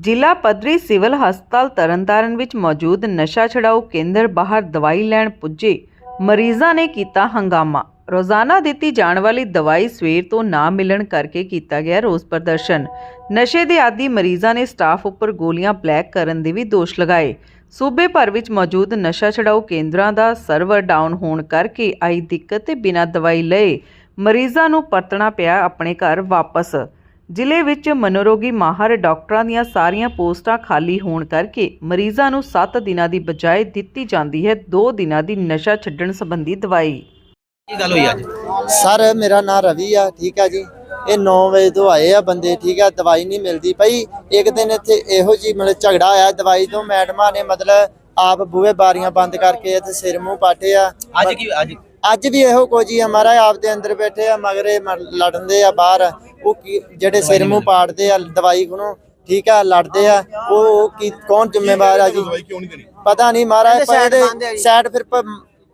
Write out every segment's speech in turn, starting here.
ਜ਼ਿਲ੍ਹਾ ਪੱਧਰੀ ਸਿਵਲ ਹਸਪਤਾਲ ਤਰਨਤਾਰਨ ਵਿੱਚ ਮੌਜੂਦ ਨਸ਼ਾ ਛਡਾਊ ਕੇਂਦਰ ਬਾਹਰ ਦਵਾਈ ਲੈਣ ਪੁੱਜੇ ਮਰੀਜ਼ਾਂ ਨੇ ਕੀਤਾ ਹੰਗਾਮਾ। ਰੋਜ਼ਾਨਾ ਦਿੱਤੀ ਜਾਣ ਵਾਲੀ ਦਵਾਈ ਸਵੇਰ ਤੋਂ ਨਾ ਮਿਲਣ ਕਰਕੇ ਕੀਤਾ ਗਿਆ ਰੋਸ ਪ੍ਰਦਰਸ਼ਨ। ਨਸ਼ੇ ਦੇ ਆਦੀ ਮਰੀਜ਼ਾਂ ਨੇ ਸਟਾਫ ਉੱਪਰ ਗੋਲੀਆਂ ਬਲੈਕ ਕਰਨ ਦੇ ਵੀ ਦੋਸ਼ ਲਗਾਏ। ਸੂਬੇ ਭਰ ਵਿੱਚ ਮੌਜੂਦ ਨਸ਼ਾ ਛਡਾਊ ਕੇਂਦਰਾਂ ਦਾ ਸਰਵਰ ਡਾਊਨ ਹੋਣ ਕਰਕੇ ਆਈ ਦਿੱਕਤ ਤੇ ਬਿਨਾਂ ਦਵਾਈ ਲਏ ਮਰੀਜ਼ਾਂ ਨੂੰ ਪਰਤਣਾ ਪਿਆ ਆਪਣੇ ਘਰ ਵਾਪਸ। ਜ਼ਿਲ੍ਹੇ ਵਿੱਚ ਮਨੋਰੋਗੀ ਮਾਹਰ ਡਾਕਟਰਾਂ ਦੀਆਂ ਸਾਰੀਆਂ ਪੋਸਟਾਂ ਖਾਲੀ ਹੋਣ ਕਰਕੇ ਮਰੀਜ਼ਾਂ ਨੂੰ 7 ਦਿਨਾਂ ਦੀ ਬਜਾਏ ਦਿੱਤੀ ਜਾਂਦੀ ਹੈ 2 ਦਿਨਾਂ ਦੀ ਨਸ਼ਾ ਛੱਡਣ ਸੰਬੰਧੀ ਦਵਾਈ। ਕੀ ਗੱਲ ਹੋਈ ਅੱਜ? ਸਰ ਮੇਰਾ ਨਾਮ ਰਵੀ ਆ ਠੀਕ ਆ ਜੀ। ਇਹ 9 ਵਜੇ ਤੋਂ ਆਏ ਆ ਬੰਦੇ ਠੀਕ ਆ ਦਵਾਈ ਨਹੀਂ ਮਿਲਦੀ ਭਾਈ ਇੱਕ ਦਿਨ ਇੱਥੇ ਇਹੋ ਜੀ ਮਤਲਬ ਝਗੜਾ ਆਇਆ ਦਵਾਈ ਤੋਂ ਮੈਡਮਾਂ ਨੇ ਮਤਲਬ ਆਪ ਬੂਹੇ ਬਾਰੀਆਂ ਬੰਦ ਕਰਕੇ ਇੱਥੇ ਸਿਰ ਮੂੰਹ ਪਾਟੇ ਆ। ਅੱਜ ਕੀ ਅੱਜ? ਅੱਜ ਵੀ ਇਹੋ ਕੁਝ ਹੀ ਆ ਮਹਾਰਾਜ ਆਪ ਦੇ ਅੰਦਰ ਬੈਠੇ ਆ ਮਗਰੇ ਲੜਨਦੇ ਆ ਬਾਹਰ। ਉਹ ਕੀ- ਜਿਹੜੇ ਸਿਰ ਮੂੰਹ ਪਾੜਦੇ ਆ ਦਵਾਈ ਕੋਲੋਂ ਠੀਕ ਆ ਲੜਦੇ ਆ ਉਹ ਉਹ ਕੀ ਕੌਣ ਜ਼ਿੰਮੇਵਾਰ ਆ ਜੀ? ਪਤਾ ਨਹੀਂ ਮਹਾਰਾਜ ਪਰ ਇਹਦੇ ਸਾਈਡ ਫਿਰ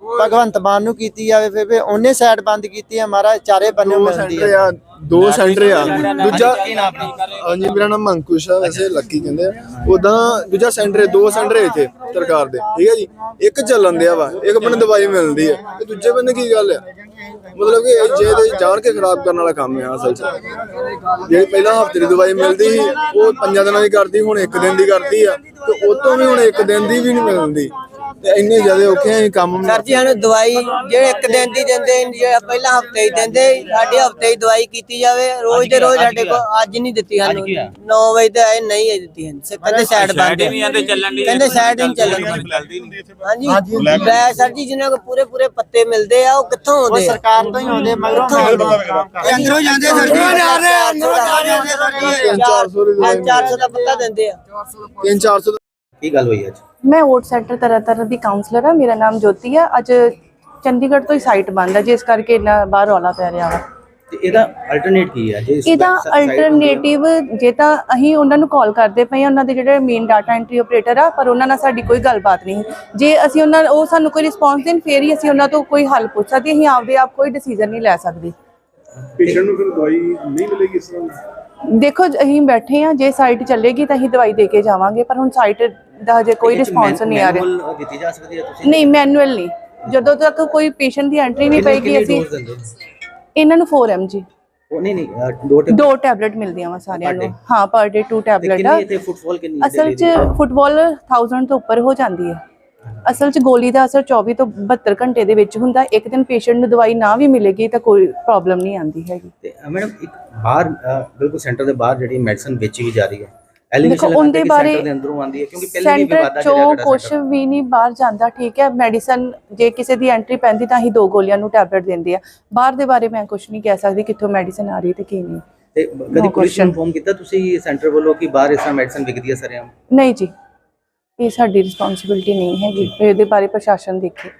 ਭਗਵੰਤ ਮਾਨ ਨੂੰ ਕੀਤੀ ਜਾਵੇ ਫਿਰ ਫਿਰ ਉਹਨੇ ਸਾਈਡ ਬੰਦ ਕੀਤੀ ਆ ਮਹਾਰਾਜ ਚਾਰੇ ਬੰਨੇ ਮਿਲਦੀ ਸੈਂਟਰ ਆ ਆ ਦੋ ਸੈਂਟਰ ਆ। ਦੂਜਾ ਹਾਂਜੀ ਮੇਰਾ ਨਾਮ ਅੰਕੁਸ਼ ਆ ਵੈਸੇ ਲੱਕੀ ਕਹਿੰਦੇ ਆ। ਉਦਾਂ ਦੂਜਾ ਸੈਂਟਰ ਹੈ ਦੋ ਸੈਂਟਰ ਹੈ ਇੱਥੇ ਸਰਕਾਰ ਦੇ। ਠੀਕ ਹੈ ਜੀ? ਇੱਕ ਚੱਲਣ ਦਿਆ ਵਾ ਇੱਕ ਬੰਨੇ ਦਵਾਈ ਮਿਲਦੀ ਹੈ ਤੇ ਦੂਜੇ ਬੰਨੇ ਕੀ ਗੱਲ ਹੈ ਮਤਲਬ ਕਿ ਇਹ ਜੇ ਤੇ ਜਾਣ ਕੇ ਖਰਾਬ ਕਰਨ ਵਾਲਾ ਕੰਮ ਹੈ ਅਸਲ 'ਚ। ਜਿਹੜੀ ਪਹਿਲਾਂ ਹਫ਼ਤੇ ਦੀ ਦਵਾਈ ਮਿਲਦੀ ਸੀ ਉਹ ਪੰਜਾਂ ਦਿਨਾਂ ਦੀ ਕਰਦੀ ਹੁਣ ਇੱਕ ਦਿਨ ਦੀ ਕਰਦੀ ਆ। ਤੇ ਉਹ ਤੋਂ ਵੀ ਹੁਣ ਇੱਕ ਦਿਨ ਦੀ ਵੀ ਨਹੀਂ ਮਿਲਦੀ। ਤੇ ਇੰਨੇ ਜ਼ਿਆਦਾ ਔਖੇ ਆ ਇਹ ਕੰਮ ਸਰ ਜੀ ਸਾਨੂੰ ਦਵਾਈ ਜਿਹੜੇ ਇੱਕ ਦਿਨ ਦੀ ਦਿੰਦੇ ਜਿਹੜੇ ਪਹਿਲਾਂ ਹਫ਼ਤੇ ਹੀ ਦਿੰਦੇ ਸਾਡੇ ਹਫ਼ਤੇ ਹੀ ਦਵਾਈ ਕੀਤੀ ਜਾਵੇ ਰੋਜ਼ ਦੇ ਰੋਜ਼ ਸਾਡੇ ਕੋਲ ਅੱਜ ਨਹੀਂ ਦਿੱਤੀ ਸਾਨੂੰ। 9 ਵਜੇ ਤੇ ਆਏ ਨਹੀਂ ਹੈ ਦਿੱਤੀ ਹਨ ਕਹਿੰਦੇ ਸਾਈਡ ਬੰਦ ਕਹਿੰਦੇ ਸਾਈਡ ਨਹੀਂ ਚੱਲਣ ਹਾਂਜੀ। ਬੈ ਸਰ ਜੀ ਜਿਹਨਾਂ ਕੋ ਪੂਰੇ ਪੂਰੇ ਪੱਤੇ ਮਿਲਦੇ ਆ ਉਹ ਕਿੱਥੋਂ ਆਉਂਦੇ ਆ? ਸਰਕਾਰ ਤੋਂ ਹੀ ਆਉਂਦੇ ਮਗਰੋਂ ਇਹ ਅੰਦਰੋਂ ਜਾਂਦੇ ਸਰ ਜੀ। ਅੰਦਰੋਂ ਜੀ 400 ਦੀ ਦਵਾਈ। 400 ਦਾ ਪੱਤਾ ਦਿੰਦੇ ਆ। 3-400 ਕੀ ਗੱਲ ਹੋਈ ਅੱਜ? ਮੈਂ ਓਟ ਸੈਂਟਰ ਤਰ੍ਹਾਂ ਤਰ੍ਹਾਂ ਦੀ ਕਾਉਂਸਲਰ ਆ ਮੇਰਾ ਨਾਮ ਜੋਤੀ ਆ। ਅੱਜ ਚੰਡੀਗੜ੍ਹ ਤੋਂ ਹੀ ਸਾਈਟ ਬੰਦ ਹੈ ਜਿਸ ਕਰਕੇ ਇੰਨਾ ਬਾਹਰ ਰੌਲਾ ਪੈ ਰਿਹਾ ਵਾ। ਤੇ ਇਹਦਾ ਅਲਟਰਨੇਟ ਕੀ ਹੈ ਜੇ ਇਸ ਇਹਦਾ side ਹੁੰਦੀ ਹੈ? ਅਲਟਰਨੇਟਿਵ ਜੇ ਤਾਂ ਅਸੀਂ ਉਹਨਾਂ ਨੂੰ ਕਾਲ ਕਰਦੇ ਪਏ ਆ ਉਹਨਾਂ ਦੇ ਜਿਹੜੇ ਮੇਨ ਡਾਟਾ ਐਂਟਰੀ ਆਪਰੇਟਰ ਆ ਪਰ ਉਹਨਾਂ ਨਾਲ ਸਾਡੀ ਕੋਈ ਗੱਲਬਾਤ ਨਹੀਂ। ਜੇ ਅਸੀਂ ਉਹਨਾਂ ਉਹ ਸਾਨੂੰ ਕੋਈ ਰਿਸਪੌਂਸ ਦੇਣ ਫੇਰ ਹੀ ਅਸੀਂ ਉਹਨਾਂ ਤੋਂ ਕੋਈ ਹੱਲ ਪੁੱਛ ਸਕਦੇ ਅਸੀਂ ਆਪਦੇ ਆਪ ਕੋਈ ਡਿਸੀਜਨ ਨਹੀਂ ਲੈ ਸਕਦੇ। ਪੇਸ਼ੈਂਟ ਨੂੰ ਫਿਰ ਦਵਾਈ ਨਹੀਂ ਮਿਲੇਗੀ ਇਸ ਤਰ੍ਹਾਂ? ਦੇਖੋ ਅਸੀਂ ਬੈਠੇ ਆ ਜੇ ਸਾਈਟ ਚੱਲੇਗੀ ਤਾਂ ਅਸੀਂ ਦਵਾਈ ਦੇ ਕੇ ਜਾਵਾਂਗੇ ਪਰ ਹੁਣ ਸਾਈਟ ਦਾ ਹਜੇ ਕੋਈ ਰਿਸਪੌਂਸ ਨਹੀਂ ਆ ਰਿਹਾ। manual ਦਿੱਤੀ ਜਾ ਸਕਦੀ ਹੈ ਤੁਸੀਂ? ਨਹੀਂ ਮੈਨੂਅਲ ਨਹੀਂ। ਜਦੋਂ ਤੱਕ ਕੋਈ ਪੇਸ਼ੈਂਟ ਦੀ ਐਂਟਰੀ ਨਹੀਂ ਪਏਗੀ ਅਸੀਂ? ਇਹਨਾਂ ਨੂੰ 4 mg ਉਹ ਨਹੀਂ ਨਹੀਂ ਅ, ਦੋ ਟੈਬਲੇਟ ਮਿਲਦੀਆਂ ਵਾ ਸਾਰਿਆਂ ਨੂੰ? ਹਾਂ ਪਰ ਡੇ 2 ਤੇ ਟੈਬਲੇਟ ਆ ਅਸਲ 'ਚ? ਫੁੱਟਬਾਲ 1000 ਤੋਂ ਉੱਪਰ ਹੋ ਜਾਂਦੀ ਹੈ। ਅਸਲ 'ਚ ਗੋਲੀ ਦਾ ਅਸਰ 24 ਤੋਂ 72 ਘੰਟੇ ਦੇ ਵਿੱਚ ਹੁੰਦਾ ਇੱਕ ਦਿਨ ਪੇਸ਼ੈਂਟ ਨੂੰ ਦਵਾਈ ਨਾ ਵੀ ਮਿਲੇਗੀ ਤਾਂ ਕੋਈ ਪ੍ਰੋਬਲਮ ਨਹੀਂ ਆਂਦੀ ਹੈਗੀ। ਤੇ ਮੈਡਮ ਇੱਕ ਬਾਹਰ ਬਿਲਕੁਲ ਸੈਂਟਰ ਦੇ ਬਾਹਰ ਜਿਹੜੀ ਮੈਡੀਸਨ ਵੇਚੀ ਜਾ ਰਹੀ ਹੈ। ਦੇਖੋ, ਉਹਦੇ ਬਾਰੇ ਸੈਂਟਰ ਦੇ ਅੰਦਰੋਂ ਆਉਂਦੀ ਹੈ? ਕਿਉਂਕਿ ਪਹਿਲੇ ਵੀ ਸੈਂਟਰ ਵਿਵਾਦਾ ਚੋਂ ਕੁਝ ਵੀ ਨਹੀਂ ਬਾਹਰ ਜਾਂਦਾ ਠੀਕ ਹੈ ਮੈਡੀਸਨ ਜੇ ਕਿਸੇ ਦੀ ਐਂਟਰੀ ਪੈਂਦੀ ਤਾਂ ਹੀ ਦੋ ਗੋਲੀਆਂ ਨੂੰ ਟੈਬਲੇਟ ਦਿੰਦੇ ਆ। ਬਾਹਰ ਦੇ ਬਾਰੇ ਮੈਂ ਕੁਝ ਨਹੀਂ ਕਹਿ ਸਕਦੀ ਕਿੱਥੋਂ ਮੈਡੀਸਨ ਆ ਰਹੀ ਤੇ ਕੀ ਨਹੀਂ। ਤੇ ਕਦੀ No ਪੁਲਿਸ question. ਨੂੰ ਇਨਫੋਰਮ ਕੀਤਾ ਤੁਸੀਂ ਸੈਂਟਰ ਵੱਲੋਂ ਕਿ ਬਾਹਰ ਇਸ ਤਰ੍ਹਾਂ ਮੈਡੀਸਨ ਵਿਕਦੀ ਹੈ ਸਰਿਆਮ ਨਹੀਂ ਜੀ। ਇਹ ਸਾਡੀ ਰਿਸਪੌਂਸਿਬਿਲਟੀ ਨਹੀਂ ਹੈਗੀ। ਇਹਦੇ ਬਾਰੇ ਪ੍ਰਸ਼ਾਸਨ ਦੇਖੇ।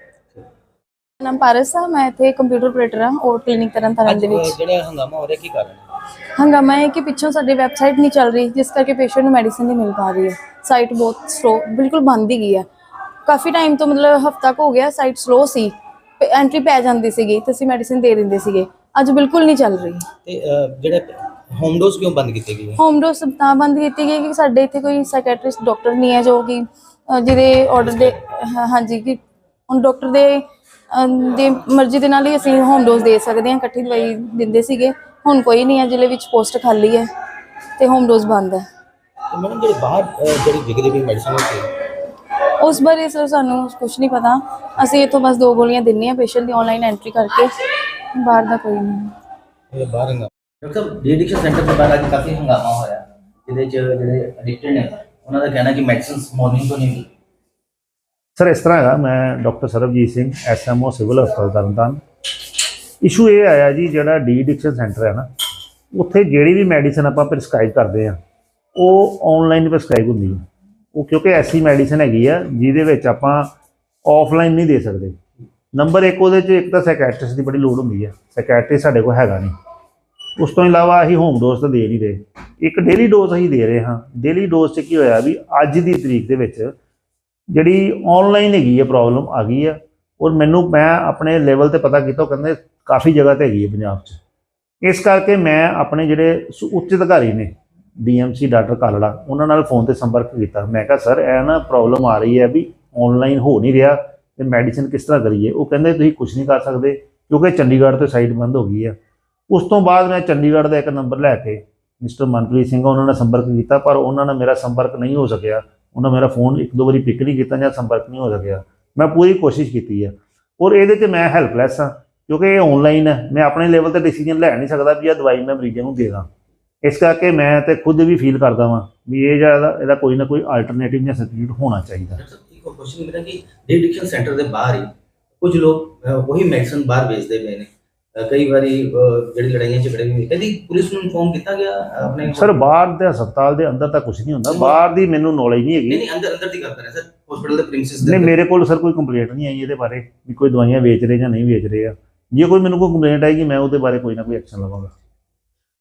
ਨਾਮ ਪਾਰਸ ਆ ਮੈਂ ਇੱਥੇ ਕੰਪਿਊਟਰ ਆਪਰੇਟਰ ਆ ਔਰ ਕਲੀਨਿਕ ਤਰਨ ਤਾਰਨ ਦੇ ਵਿੱਚ। ਜਿਹੜਾ ਹੰਗਾਮਾ ਹੋ ਰਿਹਾ ਕੀ ਕਾਰਨ ਹੈ? ਹੰਗਾਮਾ ਹੈ ਕਿ ਪਿੱਛੋਂ ਸਾਡੀ ਵੈਬਸਾਈਟ ਨਹੀਂ ਚੱਲ ਰਹੀ ਜਿਸ ਕਰਕੇ ਪੇਸ਼ੈਂਟ ਨੂੰ ਮੈਡੀਸਿਨ ਨਹੀਂ ਮਿਲ ਪਾ ਰਹੀ ਹੈ। ਸਾਈਟ ਬਹੁਤ ਸਲੋ ਬਿਲਕੁਲ ਬੰਦ ਹੀ ਗਈ ਹੈ। ਕਾਫੀ ਟਾਈਮ ਤੋਂ ਮਤਲਬ ਹਫਤਾ ਕੁ ਹੋ ਗਿਆ ਸਾਈਟ ਸਲੋ ਸੀ। ਐਂਟਰੀ ਪੈ ਜਾਂਦੀ ਸੀਗੀ ਤੇ ਅਸੀਂ ਮੈਡੀਸਿਨ ਦੇ ਦਿੰਦੇ ਸੀਗੇ। ਅੱਜ ਬਿਲਕੁਲ ਨਹੀਂ ਚੱਲ ਰਹੀ। ਤੇ ਜਿਹੜੇ ਹੋਮ ਡੋਜ਼ ਕਿਉਂ ਬੰਦ ਕੀਤੇ ਗਏ ਹੋਮ ਡੋਸ ਤਾਂ ਬੰਦ ਕੀਤੀ ਗਈ ਕਿ ਸਾਡੇ ਇੱਥੇ ਕੋਈ ਸਾਈਕੈਟ੍ਰਿਸਟ ਡਾਕਟਰ ਨਹੀਂ ਹੈ ਜੋ ਕਿ ਅ, ਜਿਹਦੇ ਆਰਡਰ ਦੇ ਹਾਂ- ਹਾਂਜੀ ਕਿ ਹੁਣ ਡਾਕਟਰ ਦੇ ਅ, ਦੇ ਮਰਜ਼ੀ ਦੇ ਨਾਲ ਹੀ ਅਸੀਂ ਹੋਮ ਡੋਸ ਦੇ ਸਕਦੇ ਹਾਂ ਇਕੱਠੀ ਦਵਾਈ ਦਿੰਦੇ ਸੀਗੇ। ਹੁਣ ਕੋਈ ਨਹੀਂ ਹੈ ਜ਼ਿਲ੍ਹੇ ਵਿੱਚ ਪੋਸਟ ਖਾਲੀ ਹੈ ਤੇ ਹੋਮ ਡੋਸ ਬੰਦ ਹੈ। ਤੇ ਮੈਡਮ ਜਿਹੜੇ ਬਾਹਰ ਜਿਹੜੀ ਵਿਕਦੀ ਵੀ ਮੈਡੀਸਨ ਹੁੰਦੀ ਉਸ ਬਾਰੇ ਸਰ ਸਾਨੂੰ ਕੁਝ ਨਹੀਂ ਪਤਾ। ਅਸੀਂ ਇੱਥੋਂ ਬਸ ਦੋ ਗੋਲੀਆਂ ਦਿੰਨੇ ਆ ਪੇਸ਼ੈਂਟ ਦੀ ਆਨਲਾਈਨ ਐਂਟਰੀ ਕਰਕੇ। ਬਾਹਰ ਦਾ ਕੋਈ ਨਹੀਂ। ਇਹ ਬਾਹਰ ਹੰਗਾਮਾ ਡਾਕਟਰ ਸਾਹਿਬ ਡੀਐਡਿਕਸ਼ਨ ਸੈਂਟਰ ਦੇ ਬਾਹਰ ਅੱਜ ਕਾਫੀ ਹੰਗਾਮਾ ਹੋਇਆ, ਜਿਹਦੇ ਚ ਜਿਹੜੇ ਐਡਿਕਟਡ ਨੇ, ਉਹਨਾਂ ਦਾ ਕਹਿਣਾ ਕਿ ਮੈਡੀਸਿਨਸ ਮਾਰਨਿੰਗ ਤੋਂ ਨਹੀਂ ਮਿਲਦੀ। ਸਰ, ਇਸ ਤਰ੍ਹਾਂ ਹੈਗਾ, ਮੈਂ doctor Sarabjit Singh SMO civil ਹਸਪਤਾਲ ਤਰਨਤਾਰਨ। ਇਸ਼ੂ ਇਹ ਆਇਆ ਜੀ, ਜਿਹੜਾ ਡੀ ਐਡਿਕਸ਼ਨ ਸੈਂਟਰ ਹੈ ਨਾ, ਉੱਥੇ ਜਿਹੜੀ ਵੀ ਮੈਡੀਸਨ ਆਪਾਂ ਪ੍ਰਿਸਕ੍ਰਾਈਬ ਕਰਦੇ ਆ ਉਹ ਆਨਲਾਈਨ ਪ੍ਰਿਸਕ੍ਰਾਈਬ ਹੁੰਦੀ ਹੈ। ਉਹ ਕਿਉਂਕਿ ਐਸੀ ਮੈਡੀਸਨ ਹੈਗੀ ਆ, ਜਿਹਦੇ ਵਿੱਚ ਆਪਾਂ ਆਫਲਾਈਨ ਨਹੀਂ ਦੇ ਸਕਦੇ। ਨੰਬਰ 1 ਉਹਦੇ 'ਚ, ਇੱਕ ਤਾਂ ਸਾਈਕੈਟ੍ਰਿਸਟ ਦੀ ਬੜੀ ਲੋੜ ਹੁੰਦੀ ਹੈ ਸਾਈਕੈਟ੍ਰਿਸਟ ਸਾਡੇ ਕੋਲ ਹੈਗਾ ਨਹੀਂ। ਉਸ ਤੋਂ ਇਲਾਵਾ ਅਸੀਂ ਹੋਮ ਡੋਜ਼ ਤਾਂ ਦੇ ਨਹੀਂ ਰਹੇ। ਇੱਕ ਡੇਲੀ ਡੋਜ਼ ਅਸੀਂ ਦੇ ਰਹੇ ਹਾਂ। ਡੇਲੀ ਡੋਜ਼ 'ਚ ਕੀ ਹੋਇਆ ਵੀ ਅੱਜ ਦੀ ਤਰੀਕ ਦੇ ਵਿੱਚ ਜਿਹੜੀ ਆਨਲਾਈਨ ਹੈਗੀ ਹੈ ਪ੍ਰੋਬਲਮ ਆ ਗਈ ਹੈ ਔਰ ਮੈਨੂੰ ਮੈਂ ਆਪਣੇ ਲੈਵਲ ਤੇ ਪਤਾ ਕੀਤਾ, ਉਹ ਕਹਿੰਦੇ ਕਾਫੀ ਜਗ੍ਹਾ ਤੇ ਹੈਗੀ ਹੈ ਪੰਜਾਬ 'ਚ। ਇਸ ਕਰਕੇ ਮੈਂ ਆਪਣੇ ਜਿਹੜੇ ਸ- ਉੱਚ ਅਧਿਕਾਰੀ ਨੇ ਡੀਐਮਸੀ ਡਾਕਟਰ ਕਾਲੜਾ, ਉਹਨਾਂ ਨਾਲ ਫੋਨ ਤੇ ਸੰਪਰਕ ਕੀਤਾ। ਮੈਂ ਕਿਹਾ, ਸਰ, ਇਹ ਨਾ ਪ੍ਰੋਬਲਮ ਆ ਰਹੀ ਹੈ ਵੀ ਆਨਲਾਈਨ ਹੋ ਨਹੀਂ ਰਿਹਾ ਤੇ ਮੈਡੀਸਿਨ ਕਿਸ ਤਰ੍ਹਾਂ ਕਰੀਏ? ਉਹ ਕਹਿੰਦੇ, ਤੁਸੀਂ ਕੁਝ ਨਹੀਂ ਕਰ ਸਕਦੇ ਕਿਉਂਕਿ ਚੰਡੀਗੜ੍ਹ ਤੋਂ ਸਾਈਟ ਬੰਦ ਹੋ ਗਈ ਹੈ ਉਸ ਤੋਂ ਬਾਅਦ ਮੈਂ ਚੰਡੀਗੜ੍ਹ ਦਾ ਇੱਕ ਨੰਬਰ ਲੈ ਕੇ ਮਿਸਟਰ ਮਨਪ੍ਰੀਤ ਸਿੰਘ ਉਹਨਾਂ ਨਾਲ ਸੰਪਰਕ ਕੀਤਾ, ਪਰ ਉਹਨਾਂ ਨਾਲ ਮੇਰਾ ਸੰਪਰਕ ਨਹੀਂ ਹੋ ਸਕਿਆ। ਉਹਨਾਂ ਮੇਰਾ ਫੋਨ ਇੱਕ ਦੋ ਵਾਰੀ ਪਿਕ ਨਹੀਂ ਕੀਤਾ ਜਾਂ ਸੰਪਰਕ ਨਹੀਂ ਹੋ ਸਕਿਆ। ਮੈਂ ਪੂਰੀ ਕੋਸ਼ਿਸ਼ ਕੀਤੀ ਹੈ ਔਰ ਇਹਦੇ 'ਚ ਮੈਂ ਹੈਲਪਲੈਸ ਹਾਂ ਕਿਉਂਕਿ ਇਹ ਆਨਲਾਈਨ ਹੈ ਮੈਂ ਆਪਣੇ ਲੈਵਲ ਤੇ ਡਿਸੀਜਨ ਲੈ ਨਹੀਂ ਸਕਦਾ ਵੀ ਇਹ ਦਵਾਈ ਮੈਂ ਮਰੀਜ਼ਾਂ ਨੂੰ ਦੇ ਦਾਂ। ਇਸ ਕਰਕੇ ਮੈਂ ਤੇ ਖੁਦ ਵੀ ਫੀਲ ਕਰਦਾ ਵਾਂ ਵੀ ਇਹ ਜਿਹੜਾ ਇਹਦਾ ਕੋਈ ਨਾ ਕੋਈ ਆਲਟਰਨੇਟਿਵ ਜਾਂ ਸਬਸਟੀਟਿਊਟ ਹੋਣਾ ਚਾਹੀਦਾ। ਡਾਕਟਰ ਕੁਐਸਚਨ ਮੇਰਾ ਕਿ ਡੀ ਸੈਂਟਰ ਦੇ ਬਾਹਰ ਹੀ ਕੁਝ ਲੋਕ ਉਹੀ ਮੈਡੀਸਨ ਬਾਹਰ ਵੇਚਦੇ ਪਏ ਨੇ। ਕਈ ਵਾਰੀ ਜਿਹੜੀ ਲੜਾਈਆਂ ਝਗੜੇ ਵੀ ਹੋਏ ਕਦੀ ਪੁਲਿਸ ਨੂੰ ਇਨਫੋਰਮ ਕੀਤਾ ਗਿਆ ਆਪਣੇ ਸਰ ਬਾਹਰ ਦੇ ਹਸਪਤਾਲ ਦੇ ਅੰਦਰ ਤਾਂ ਕੁਝ ਨਹੀਂ ਹੁੰਦਾ। ਬਾਹਰ ਦੀ ਮੈਨੂੰ ਨੌਲੇਜ ਨਹੀਂ ਹੈਗੀ। ਨਹੀਂ ਅੰਦਰ ਅੰਦਰ ਦੀ ਗੱਲ ਕਰ ਰਹੇ ਸਰ। ਹਸਪੀਟਲ ਦੇ ਪ੍ਰੀਮਿਸਿਸ ਦੇ ਨਹੀਂ। ਮੇਰੇ ਕੋਲ ਸਰ ਕੋਈ ਕੰਪਲੇਂਟ ਨਹੀਂ ਆਈ ਇਹਦੇ ਬਾਰੇ ਵੀ ਕੋਈ ਦਵਾਈਆਂ ਵੇਚ ਰਹੇ ਜਾਂ ਨਹੀਂ ਵੇਚ ਰਹੇ ਆ। ਜੇ ਕੋਈ ਮੈਨੂੰ ਕੋਈ ਕੰਪਲੇਂਟ ਆਏਗੀ ਮੈਂ ਉਹਦੇ ਬਾਰੇ ਕੋਈ ਨਾ ਕੋਈ ਐਕਸ਼ਨ ਲਵਾਂਗਾ।